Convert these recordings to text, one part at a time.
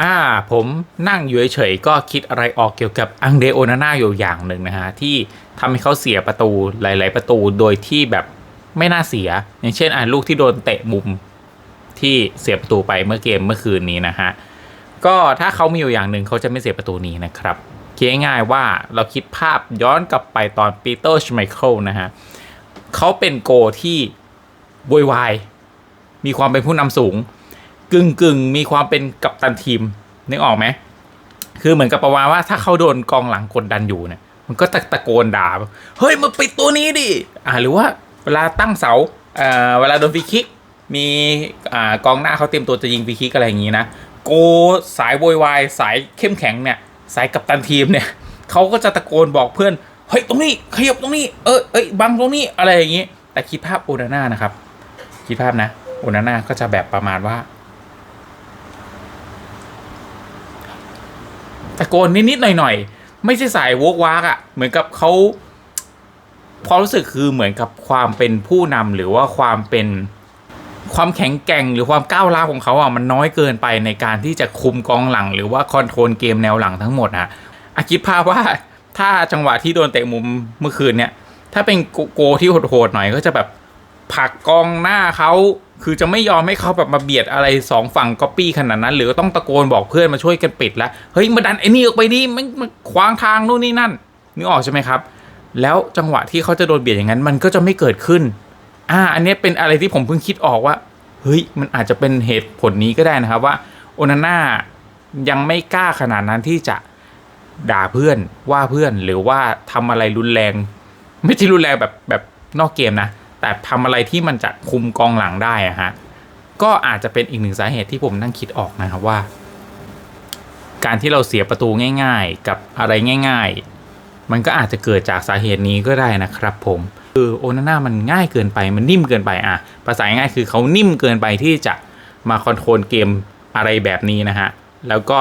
อ่าผมนั่งอยู่เฉยๆก็คิดอะไรออกเกี่ยวกับอังเดโอนาน่าอยู่อย่างหนึ่งนะฮะ ที่ทำให้เขาเสียประตูหลาย ๆ ประตูโดยที่แบบไม่น่าเสีย อย่างเช่นอ่าลูกที่โดนเตะมุมที่เสียประตูไปเมื่อเกมเมื่อคืนนี้นะฮะ ก็ถ้าเขามีอยู่อย่างหนึ่งเขาจะไม่เสียประตูนี้นะครับคิดง่ายๆว่าเราคิดภาพย้อนกลับไปตอนปีเตอร์ชไมเคิลนะฮะเขาเป็นโกที่โวยวายมีความเป็นผู้นำสูง กึ่งกึ่งมีความเป็นกัปตันทีมนึกออกไหมคือเหมือนกับประมาณว่าถ้าเขาโดนกองหลังกดดันอยู่เนี่ยมันก็ตะตะโกนด่าเฮ้ยมาปิดตัวนี้ดิอ่าหรือว่าเวลาตั้งเสาเอ่อเวลาโดนฟรีคิกมีอ่ากองหน้าเขาเตรียมตัวจะยิงฟรีคิกอะไรอย่างนี้นะโกสายโวยวายสายเข้มแข็งเนี่ยสายกัปตันทีมเนี่ยเขาก็จะตะโกนบอกเพื่อนเฮ้ยตรงนี้ขยับตรงนี้เออเอ้ยบังตรงนี้อะไรอย่างนี้ แต่คิดภาพโอนาน่านะครับคิดภาพนะโอนาน่าก็จะแบบประมาณว่า ตะโกนนิดๆหน่อยๆ ไม่ใช่สายโวกวากอะ่ะ เหมือนกับเขาความรู้สึกคือเหมือนกับความเป็นผู้นำหรือว่าความเป็นความแข็งแกร่งหรือความก้าวร้าวของเขาอะมันน้อยเกินไปในการที่จะคุมกองหลัง หรือว่าคอนโทรลเกมแนวหลังทั้งหมดอะอะคิดภาพว่าถ้าจังหวะที่โดนเตะมุมเมื่อคืนเนี่ย ถ้าเป็นโกโกที่โหดๆหน่อยก็จะแบบผลักกองหน้าเขา คือจะไม่ยอมให้เขาแบบมาเบียดอะไรสองฝั่งก๊อปปี้ขนาดนั้น หรือต้องตะโกนบอกเพื่อนมาช่วยกันปิดแล้วเฮ้ยมาดันไอ้นี่ออกไปดิมันมันขวางทางนู่นนี่นั่นนึกออกใช่ไหมครับ แล้วจังหวะที่เขาจะโดนเบียดอย่างนั้นมันก็จะไม่เกิดขึ้นอ่าอันนี้เป็นอะไรที่ผมเพิ่งคิดออกว่าเฮ้ยมันอาจจะเป็นเหตุผลนี้ก็ได้นะครับว่าโอนาน่ายังไม่กล้าขนาดนั้นที่จะด่าเพื่อนว่าเพื่อนหรือว่าทำอะไรรุนแรง ไม่ใช่รุนแรงแบบแบบนอกเกมนะ แต่ทำอะไรที่มันจะคุมกองหลังได้อะฮะก็อาจจะเป็นอีกหนึ่งสาเหตุที่ผมนั่งคิดออกนะครับว่า การที่เราเสียประตูง่าย ๆ กับอะไรง่าย ๆ มันก็อาจจะเกิดจากสาเหตุนี้ก็ได้นะครับ ผมคือโอนาน่ามันง่ายเกินไปมันนิ่มเกินไปอะภาษาง่ายคือเขานิ่มเกินไปที่จะมาคอนโทรลเกมอะไรแบบนี้นะฮะแล้วก็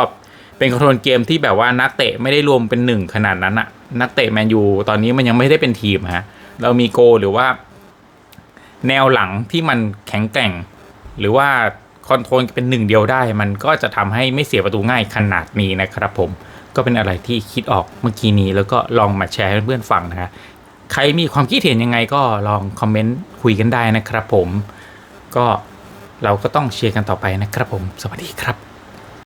เป็นคอนโทรลเกมที่แบบว่านักเตะไม่ได้รวมเป็นหนึ่งขนาดนั้นอะนักเตะแมนยูตอนนี้มันยังไม่ได้เป็นทีมฮะเรามีโกหรือว่า แนวหลังที่มันแข็งแกร่ง หรือว่าคอนโทรลเป็นหนึ่งเดียวได้ มันก็จะทำให้ไม่เสียประตูง่ายขนาดนี้นะครับผมก็เป็นอะไรที่คิดออกเมื่อกี้นี้แล้วก็ลองมาแชร์ให้เพื่อนๆฟังนะฮะใครมีความคิดเห็นยังไงก็ลองคอมเมนต์คุยกันได้นะครับผม ก็เราก็ต้องเชียร์กันต่อไปนะครับผม สวัสดีครับ